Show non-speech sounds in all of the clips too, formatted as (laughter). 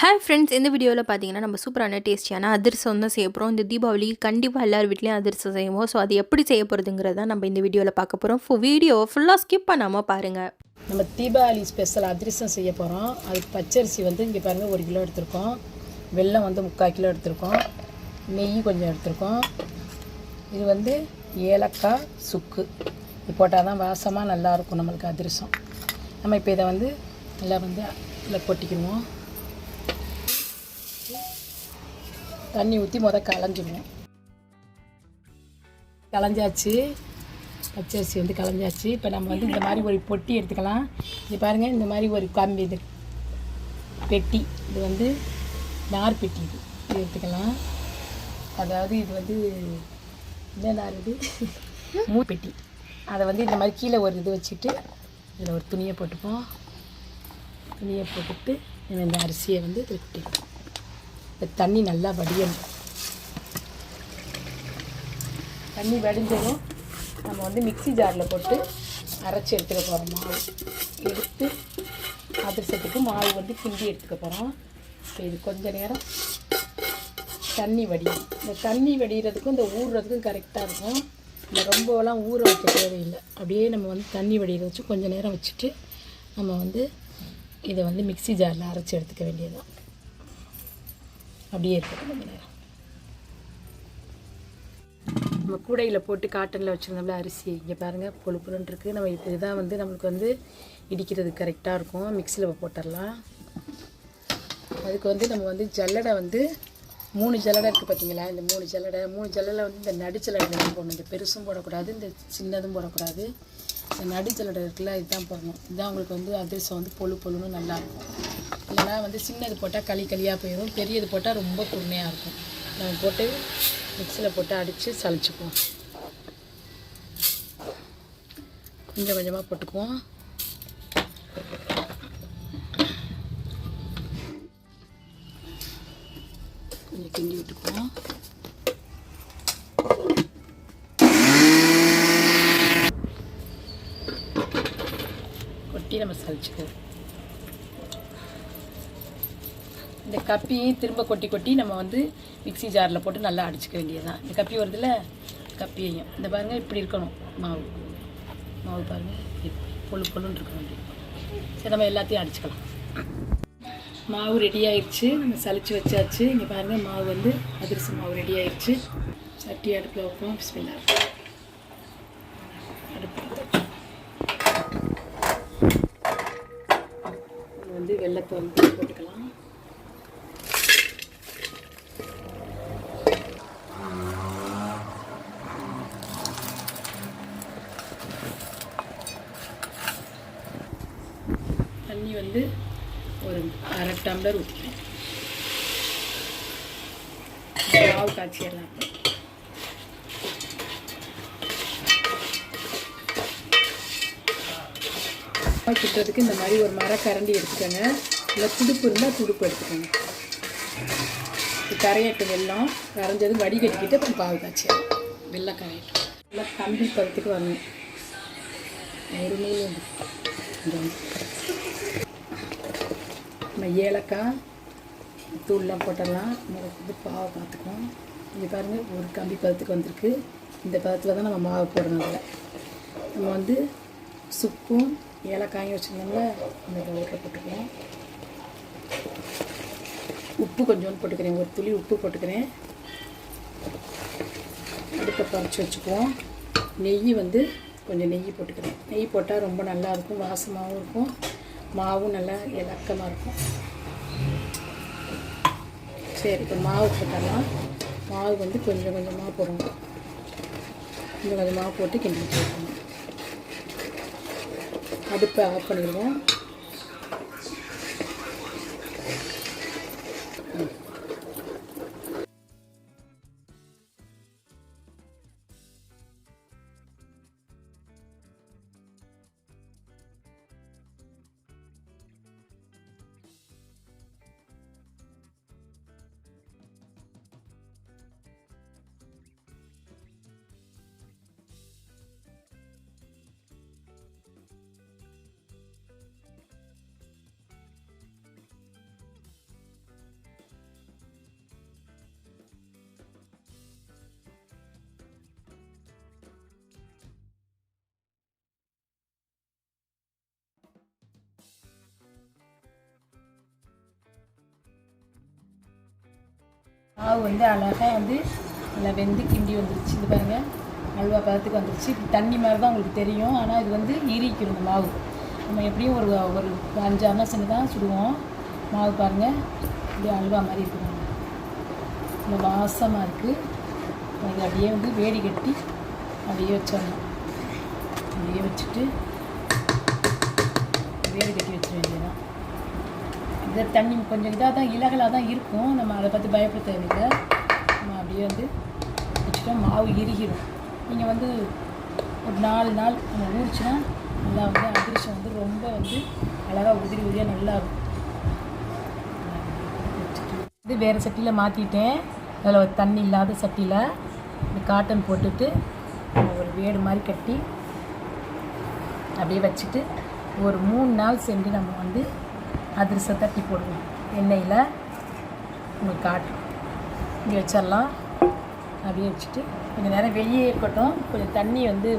Hi friends இந்த வீடியோவில் பார்த்தீங்கன்னா நம்ம சூப்பரான டேஸ்டியான அதிரசம் தான் செய்ய போகிறோம் இந்த தீபாவளி கண்டிப்பாக எல்லார் வீட்லேயும் அதிரசம் செய்வோம். ஸோ அது எப்படி செய்ய போகிறதுங்கிறத நம்ம இந்த வீடியோவில் பார்க்க போகிறோம் ஃபு வீடியோ ஃபுல்லாக ஸ்கிப் பண்ணாமல் பாருங்கள் நம்ம தீபாவளி ஸ்பெஷல் அதிரசம் செய்ய போகிறோம் அதுக்கு பச்சரிசி வந்து இங்கே பாருங்கள் ஒரு கிலோ எடுத்திருக்கோம். வெல்லம் வந்து முக்கால் கிலோ எடுத்திருக்கோம். நெய் கொஞ்சம் எடுத்திருக்கோம். இது வந்து ஏலக்காய் சுக்கு. இது போட்டால் தான் வாசமாக நல்லாயிருக்கும் நம்மளுக்கு அதிரசம். நம்ம இப்போ இதை வந்து நல்லா வந்து இதில் கொட்டிக்கிடுவோம். தண்ணி ஊற்றி முத களைஞ்சிடுவோம் களைஞ்சாச்சு. பச்சரிசி வந்து களைஞ்சாச்சு. இப்போ நம்ம வந்து இந்த மாதிரி ஒரு பொட்டி எடுத்துக்கலாம். இது பாருங்கள் இந்த மாதிரி ஒரு கம்பி இது. பெட்டி. இது வந்து நார் பெட்டி இது. இது எடுத்துக்கலாம். அதாவது இது வந்து என்ன நார் இது? (laughs) மூ பெட்டி. அதை வந்து இந்த மாதிரி கீழே ஒரு இது வச்சுட்டு இதில் ஒரு துணியை போட்டுப்போம். துணியை போட்டுட்டு இந்த அரிசியை வந்து இதில் கொட்டிடுவோம் தண்ணி நல்லா வடியணும். தண்ணி வடிஞ்சதும் நம்ம வந்து மிக்ஸி ஜாரில் போட்டு அரைச்சி எடுத்துக்க போகிறோம் மாவு. எடுத்து அதிரசத்துக்கு மாவு வந்து கிண்டி எடுத்துக்க போகிறோம் இப்போ இது கொஞ்ச நேரம் தண்ணி வடியும் இந்த தண்ணி வடிகிறதுக்கும் இந்த ஊறுறதுக்கும் கரெக்டாக இருக்கும். இந்த ரொம்பலாம் ஊற வைக்க தேவையில்லை. அப்படியே நம்ம வந்து தண்ணி வடிகிற வச்சு கொஞ்சம் நேரம் வச்சுட்டு நம்ம வந்து இதை வந்து மிக்ஸி ஜாரில் அரைச்சி எடுத்துக்க வேண்டியதுதான். அப்படியே இருக்கட்டும் கொஞ்ச நேரம். நம்ம கூடையில் போட்டு காட்டனில் வச்சுருந்தோம்ல அரிசி. இங்கே பாருங்கள் பொழு இருக்குது நம்ம இப்போ இதுதான் வந்து நம்மளுக்கு வந்து இடிக்கிறது கரெக்டாக இருக்கும். மிக்சியில் போட்டுடலாம். அதுக்கு வந்து நம்ம வந்து ஜல்லடை வந்து மூணு ஜல்லடை இருக்குது பார்த்தீங்களா இந்த மூணு ஜல்லடை மூணு ஜல்லடை வந்து இந்த நடு ஜல்லடை தான் போடணும். இந்த பெருசும் போடக்கூடாது இந்த சின்னதும் போடக்கூடாது. இந்த நடு ஜல்லடை இருக்குல்ல இதுதான் போடணும். இதுதான் உங்களுக்கு வந்து அதிரசம் வந்து பொழு பொழுன்னு நல்லாயிருக்கும் இல்லைனா வந்து சின்னது போட்டால் களி களியாக போயிடும் பெரியது போட்டால் ரொம்ப குருணையாக இருக்கும். நம்ம போட்டு மிக்சியில் போட்டு அடித்து சளிச்சுக்குவோம். கொஞ்சம் கொஞ்சமாக போட்டுக்குவோம். கொஞ்சம் கிண்டி விட்டுக்குவோம். கொட்டி நம்ம சளிச்சுக்குவோம். இந்த கப்பியும் திரும்ப கொட்டி கொட்டி நம்ம வந்து மிக்ஸி ஜாரில் போட்டு நல்லா அடிச்சுக்க வேண்டியதுதான். இந்த கப்பி வருதுல்ல? கப்பியையும். இந்த பாருங்கள் இப்படி இருக்கணும். மாவு. மாவு பாருங்கள் பொழு பொழுன்னு இருக்கணும் சரி நம்ம எல்லாத்தையும் அடிச்சுக்கலாம். மாவு ரெடி ஆயிடுச்சு. நம்ம சளிச்சு வச்சாச்சு. இங்கே பாருங்கள் மாவு வந்து அதிரசம் மாவு ரெடி ஆயிடுச்சு. சட்டி அடுப்பில் வைப்போம். பிஸ்மில்லா. அடுப்பு. இது வந்து வெள்ளத்தை வந்து போட்டுக்கலாம். வந்து ஒரு அரை டம்ளர் ஊற்றுவேன் மாவு காய்ச்சிடலாம் சுட்டுறதுக்கு இந்த மாதிரி ஒரு மரக்கரண்டி எடுத்துக்கோங்க. இல்லை துடுப்பு இருந்தால் துடுப்பு எடுத்துக்கோங்க. கரையட்டு வெள்ளம் கரைஞ்சது வடிகட்டிக்கிட்டு அப்புறம் பாவு காய்ச்சிடலாம். வெள்ளம் கரையட்டும் நல்லா கம்பி பதத்துக்கு வரணும். ஒரு நூல் இந்த வந்து. நம்ம ஏலக்காய் தூள்லாம் போட்டுடலாம் நம்ம வந்து பாவை பார்த்துக்குவோம். இங்கே பாருங்கள் ஒரு கம்பி பதத்துக்கு வந்திருக்கு. இந்த பதத்தில் தான் நம்ம மாவு போடணும் அதில். நம்ம வந்து சுக்கும் ஏலக்காயும் வச்சுருந்தோம்ல அந்த பவுடரை போட்டுக்குவோம். உப்பு கொஞ்சோண்டு போட்டுக்கிறேன். ஒரு துளி உப்பு போட்டுக்கிறேன். அடுப்பை பறிச்சு வச்சுக்குவோம். நெய் வந்து கொஞ்சம் நெய் போட்டுக்கிறேன். நெய் போட்டால் ரொம்ப நல்லா இருக்கும் வாசமாகவும் இருக்கும். மாவும் நல்லா இலக்கமாக இருக்கும். சரி இப்போ மாவு போட்டலாம் மாவு வந்து கொஞ்சம் கொஞ்சமாக போடணும். கொஞ்சம் கொஞ்சமாக போட்டு கிண்டி வச்சுருக்கணும் அடுப்பை ஆஃப் பண்ணிடுவோம். மாவு வந்து அழகாக வந்து நல்லா வெந்து கிண்டி வந்துருச்சு. இது பாருங்க அல்வா பதத்துக்கு வந்துருச்சு. தண்ணி மாதிரி தான் உங்களுக்கு தெரியும். ஆனால் இது வந்து இரிக்கணும் இந்த மாவு. நம்ம எப்படியும் ஒரு ஒரு அஞ்சு அமசனு தான் சுடுவோம். மாவு பாருங்கள் இப்படி அல்வா மாதிரி இருக்குங்க இந்த வாசமாக இருக்குது அது அப்படியே வந்து வேடி கட்டி அப்படியே வச்சிடணும் அப்படியே வச்சுட்டு வேடி கட்டி வச்சிட வேண்டியதான் இந்த தண்ணி கொஞ்சம் இதாக தான் இலகலாக தான் இருக்கும். நம்ம அதை பற்றி பயப்பட தேவையில்லை நம்ம அப்படியே வந்து வச்சுட்டோம். மாவு இறுகிடும் நீங்கள் வந்து ஒரு நாலு நாள் நம்ம ஊறிச்சுன்னா நல்லா வந்து அதிர்ஷ்டம் வந்து ரொம்ப வந்து அழகாக உதிரி உதிரியாக நல்லா இருக்கும் இது வேறு சட்டியில் மாற்றிட்டேன் அதில் ஒரு தண்ணி இல்லாத சட்டியில் இந்த காட்டன் போட்டுட்டு ஒரு வேடு மாதிரி கட்டி அப்படியே வச்சுட்டு ஒரு மூணு நாள் சென்று நம்ம வந்து அதிரசம் தட்டி போடுவோம். எண்ணெயில் உங்களுக்கு காட்டும் இப்படி வச்சிடலாம். அப்படியே வச்சுட்டு கொஞ்சம் நேரம் வெளியே இருக்கட்டும். கொஞ்சம் தண்ணி வந்து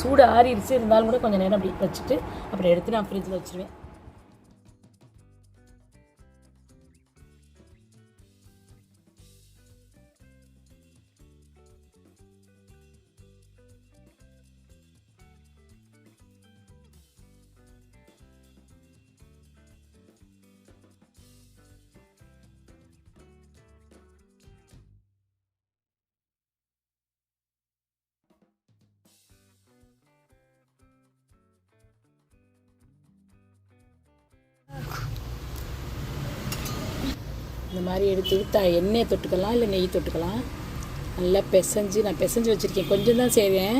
சூடு ஆறிடுச்சு இருந்தாலும் கூட கொஞ்சம் நேரம் அப்படி வச்சுட்டு அப்புறம் எடுத்து நான் ஃப்ரிட்ஜில் வச்சுருவேன். இந்த மாதிரி எடுத்து த எண்ணெயை தொட்டுக்கலாம் இல்லை நெய் தொட்டுக்கலாம். நல்லா பிசைஞ்சு நான் பிசைஞ்சு வச்சுருக்கேன். கொஞ்சம் தான் செய்வேன்.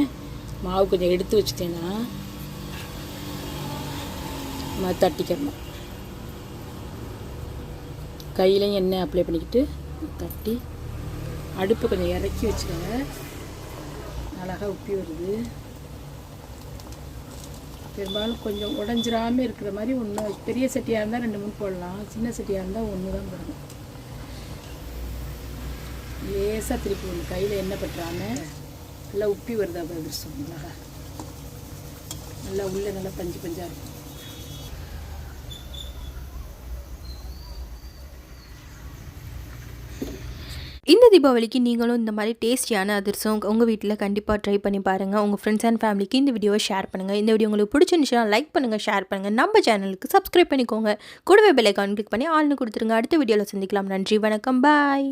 மாவு கொஞ்சம் எடுத்து வச்சுட்டேன்னா மாதிரி தட்டிக்கிறணும். கையிலையும் எண்ணெய் அப்ளை பண்ணிக்கிட்டு தட்டி அடுப்பை கொஞ்சம் இறக்கி வச்சுக்கோங்க. அழகாக உப்பி வருது. பெரும்பாலும் கொஞ்சம் உடஞ்சிராமல் இருக்கிற மாதிரி ஒன்று பெரிய சட்டியாக இருந்தால் ரெண்டு மூணு போடலாம். சின்ன சட்டியாக இருந்தால் ஒன்று தான் போடணும். லேசாக திருப்பி ஒன்று கையில் எண்ணெய் பட்டுறாம நல்லா உப்பி வருதா அதிர்ஷ்டம் மிளகா நல்லா உள்ளே நல்லா பஞ்சு பஞ்சாக இருக்கும் இந்த தீபாவளிக்கு நீங்களும் இந்த மாதிரி டேஸ்டியான அதிர்சம் உங்கள் வீட்டில் கண்டிப்பாக ட்ரை பண்ணி பாருங்கள் உங்கள் ஃப்ரெண்ட்ஸ் அண்ட் ஃபேமிலிக்கு இந்த வீடியோவை ஷேர் பண்ணுங்கள் இந்த வீடியோ உங்களுக்கு பிடிச்சிருந்துச்சுன்னா லைக் பண்ணுங்கள் ஷேர் பண்ணுங்கள் நம்ம சேனலுக்கு சப்ஸ்கிரைப் பண்ணிக்கோங்க. கூடவே பெல்லைக்கான் கிளிக் பண்ணி ஆள்னு கொடுத்துருங்க. அடுத்த வீடியோவில் சந்திக்கலாம். நன்றி வணக்கம் பாய்